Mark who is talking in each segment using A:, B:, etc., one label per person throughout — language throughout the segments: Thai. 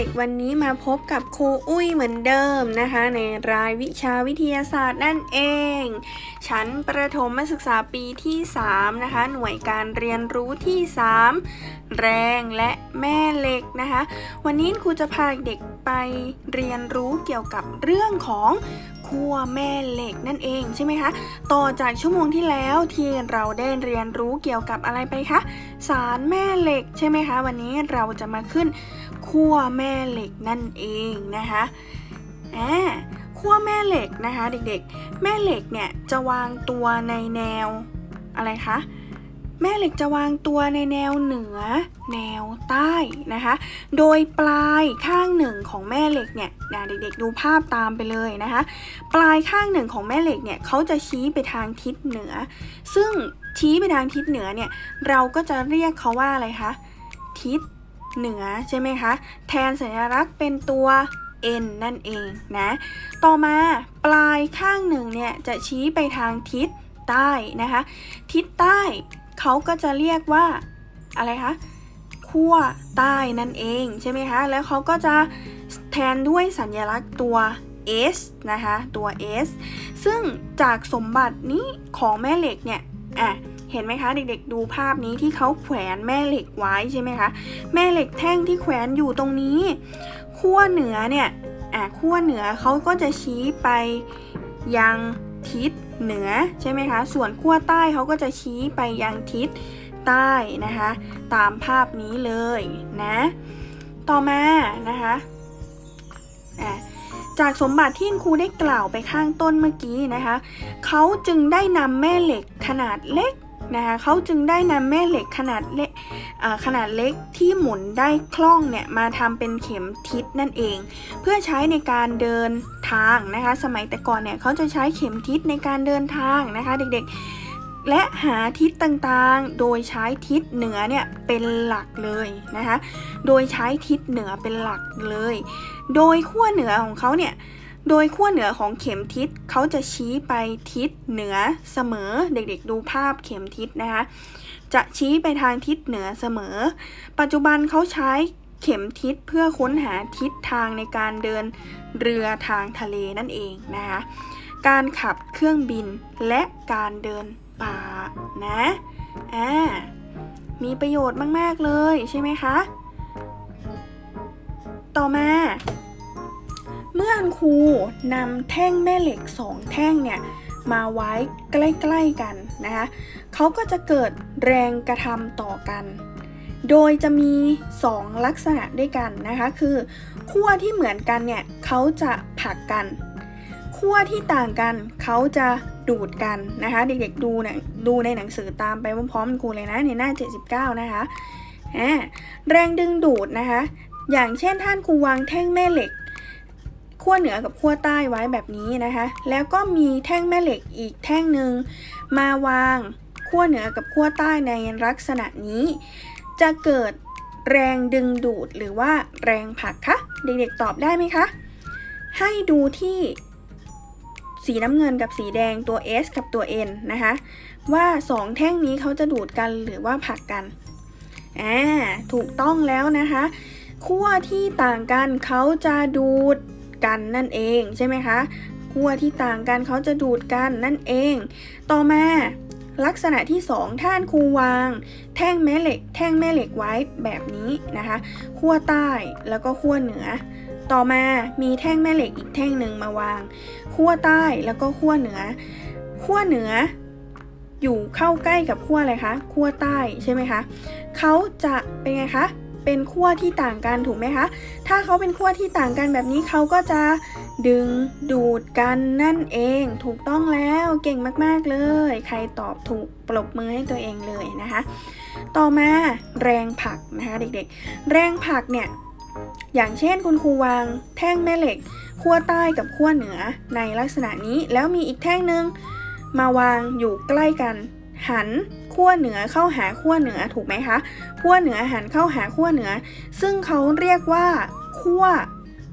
A: ด็กๆ วันนี้มาพบกับครูอุ้ยเหมือนเดิมนะคะ ในรายวิชาวิทยาศาสตร์นั่นเอง ชั้นประถมศึกษาปีที่ 3 นะคะ หน่วยการเรียนรู้ที่ 3 แรงและแม่เหล็กนะคะ วันนี้ครูจะพาเด็กไปเรียนรู้เกี่ยวกับเรื่องของ ขั้วแม่เหล็กนั่นเองใช่ไหมคะ ต่อจากชั่วโมงที่แล้วที่เราได้เรียนรู้เกี่ยวกับอะไรไปคะ สารแม่เหล็กใช่ไหมคะ วันนี้เราจะมาขึ้นขั้วแม่เหล็กนั่นเองนะคะอ่าขั้วแม่เหล็กนะคะ เด็กๆ แม่เหล็กเนี่ยจะวางตัวในแนวอะไรคะ แม่เหล็กจะวางตัวในแนวเหนือ แนวใต้นะคะ โดยปลายข้างหนึ่งของแม่เหล็กเนี่ยนะเด็กๆดูภาพตามไปเลยนะคะ ปลายข้างหนึ่งของแม่เหล็กเนี่ยเขาจะชี้ไปทางทิศเหนือ ซึ่งชี้ไปทางทิศเหนือเนี่ยเราก็จะเรียกเขาว่าอะไรคะทิศเหนือใช่ไหมคะ แทนสัญลักษณ์เป็นตัว n นั่นเองนะ ต่อมาปลายข้างหนึ่งเนี่ยจะชี้ไปทางทิศใต้นะคะ ทิศใต้ เขาก็จะเรียกว่าอะไรคะขั้วใต้นั่นเองใช่ไหมคะ แล้วเขาก็จะแทนด้วยสัญลักษณ์ตัว s นะคะ ตัว s ซึ่งจากสมบัตินี้ของแม่เหล็กเนี่ย อะ เห็นไหมคะ เด็กๆ ดูภาพนี้ที่เขาแขวนแม่เหล็กไว้ใช่ไหมคะ แม่เหล็กแท่งที่แขวนอยู่ตรงนี้ ขั้วเหนือเนี่ย อะ ขั้วเหนือเขาก็จะชี้ไปยังทิศ เหนือใช่ไหมคะ ส่วนขั้วใต้เขาก็จะชี้ไปยังทิศใต้นะคะ ตามภาพนี้เลยนะ ต่อมานะคะอะจากสมบัติที่ครูได้กล่าวไปข้างต้นเมื่อกี้นะคะ เขาจึงได้นำแม่เหล็กขนาดเล็ก นะคะเขาจึงได้นำแม่เหล็กขนาดเล็กขนาดเล็กที่หมุนได้คล่องเนี่ยมาทำเป็นเข็มทิศนั่นเอง เพื่อใช้ในการเดินทางนะคะ สมัยแต่ก่อนเนี่ยเขาจะใช้เข็มทิศในการเดินทางนะคะเด็กๆ และหาทิศต่างๆ โดยใช้ทิศเหนือเนี่ยเป็นหลักเลยนะคะ โดยใช้ทิศเหนือเป็นหลักเลย โดยขั้วเหนือของเขาเนี่ย โดยขั้วเหนือของเข็มทิศเขาจะชี้ไปทิศเหนือเสมอ เด็กๆดูภาพเข็มทิศนะคะ จะชี้ไปทางทิศเหนือเสมอ ปัจจุบันเขาใช้เข็มทิศเพื่อค้นหาทิศทางในการเดินเรือทางทะเลนั่นเองนะคะ การขับเครื่องบินและการเดินป่านะอ่ามีประโยชน์มาก ๆ เลยใช่ไหมคะ ต่อมา มื่อคุณครูนำแท่งแม่เหล็กสองแท่งเนี่ยมาไว้ใกล้ๆกันนะคะเขาก็จะเกิดแรงกระทำต่อกัน โดยจะมี 2 ลักษณะด้วยกันนะคะ คือขั้วที่เหมือนกันเนี่ยเขาจะผลักกันขั้วที่ต่างกันเขาจะดูดกันนะคะ เด็กๆดูนะดูในหนังสือตามไปพร้อมๆกับครูเลยนะในหน้า 79 นะคะอ่าแรงดึงดูดนะคะ อย่างเช่นท่านครูวางแท่งแม่เหล็ก ขั้วเหนือกับขั้วใต้ไว้แบบนี้นะคะ แล้วก็มีแท่งแม่เหล็กอีกแท่งหนึ่งมาวางขั้วเหนือกับขั้วใต้ในลักษณะนี้ จะเกิดแรงดึงดูดหรือว่าแรงผลักคะเด็กๆตอบได้ไหมคะ ให้ดูที่สีน้ำเงินกับสีแดงตัว S กับตัว N นะคะ ว่า 2 แท่งนี้เขาจะดูดกันหรือว่าผลักกันอ่าถูกต้องแล้วนะคะ ขั้วที่ต่างกันเขาจะดูด กันนั่นเองใช่ไหมคะขั้วที่ต่างกันเขาจะดูดกันนั่นเอง ต่อมาลักษณะที่ 2 ท่านครูวาง แท่งแม่เหล็ก แท่งแม่เหล็กไว้แบบนี้นะคะขั้วใต้แล้วก็ขั้วเหนือ ต่อมามีแท่งแม่เหล็กอีกแท่งหนึ่งมาวางขั้วใต้แล้วก็ขั้วเหนือขั้วเหนือ อยู่เข้าใกล้กับขั้วอะไรคะขั้วใต้ใช่ไหมคะเขาจะเป็นไงคะ เป็นขั้วที่ต่างกันถูกไหมคะ ถ้าเขาเป็นขั้วที่ต่างกันแบบนี้เขาก็จะดึงดูดกันนั่นเอง ถูกต้องแล้วเก่งมากๆเลย ใครตอบถูกปรบมือให้ตัวเองเลยนะคะ ต่อมาแรงผักนะคะเด็กๆ แรงผักเนี่ยอย่างเช่นคุณครูวางแท่งแม่เหล็กขั้วใต้กับขั้วเหนือในลักษณะนี้แล้วมีอีกแท่งหนึ่งมาวางอยู่ใกล้กัน หัน ขั้วเหนือเข้าหาขั้วเหนือถูกไหมคะขั้วเหนือหันเข้าหาขั้วเหนือ ซึ่งเขาเรียกว่าขั้ว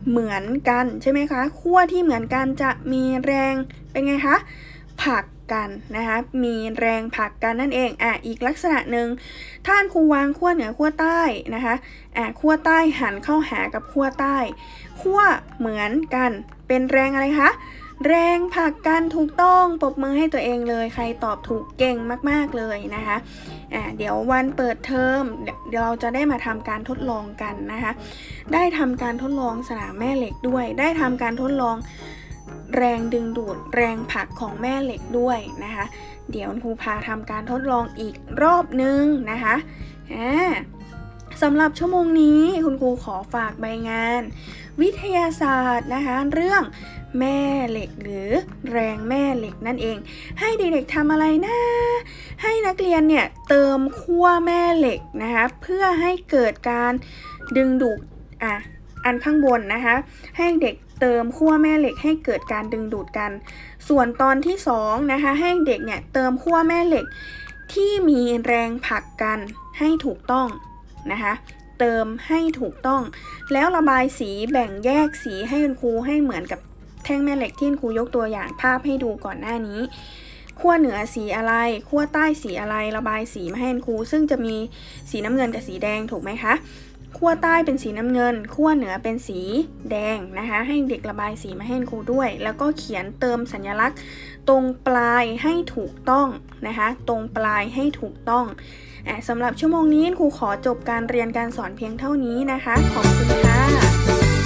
A: เหมือนกันใช่ไหมคะขั้วที่เหมือนกันจะมีแรงเป็นไงคะผลักกันนะคะมีแรงผลักกันนั่นเองอะอีกลักษณะหนึ่งท่านครูวางขั้วเหนือขั้วใต้นะคะอะขั้วใต้หันเข้าหากับขั้วใต้ขั้วเหมือนกัน เป็นแรงอะไรคะ แรงผลักกันถูกต้องปรบมือให้ตัวเองเลย ใครตอบถูกเก่งมากๆเลยนะคะอะเดี๋ยววันเปิดเทอมเดี๋ยวเดี๋ยวเราจะได้มาทำการทดลองกันนะคะ ได้ทำการทดลองสนามแม่เหล็กด้วย ได้ทำการทดลองแรงดึงดูดแรงผลักของแม่เหล็กด้วยนะคะ เดี๋ยวครูพาทำการทดลองอีกรอบนึงนะคะอ่า สำหรับชั่วโมงนี้คุณครูขอฝากใบงาน วิทยาศาสตร์นะคะ เรื่องแม่เหล็กหรือแรงแม่เหล็กนั่นเอง ให้เด็กๆทำอะไรนะ ให้นักเรียนเนี่ยเติมขั้วแม่เหล็กนะคะเพื่อให้เกิดการดึงดูดอะอันข้างบนนะคะ ให้เด็กเติมขั้วแม่เหล็กให้เกิดการดึงดูดกัน ส่วนตอนที่2นะคะให้เด็กเนี่ยเติมขั้วแม่เหล็กที่มีแรงผลักกันให้ถูกต้อง นะคะ เติมให้ถูกต้อง แล้วระบายสีแบ่งแยกสีให้คุณครูให้เหมือนกับแท่งแม่เหล็กที่คุณครูยกตัวอย่างภาพให้ดูก่อนหน้านี้ขั้วเหนือสีอะไรขั้วใต้สีอะไรระบายสีมาให้คุณครู ซึ่งจะมีสีน้ำเงินกับสีแดงถูกไหมคะขั้วใต้เป็นสีน้ำเงินขั้วเหนือเป็นสีแดงนะคะ ให้เด็กระบายสีมาให้คุณครูด้วย แล้วก็เขียนเติมสัญลักษณ์ ตรงปลายให้ถูกต้องนะคะ ตรงปลายให้ถูกต้อง สำหรับชั่วโมงนี้ครูขอจบการเรียนการสอนเพียงเท่านี้นะคะ ขอบคุณค่ะ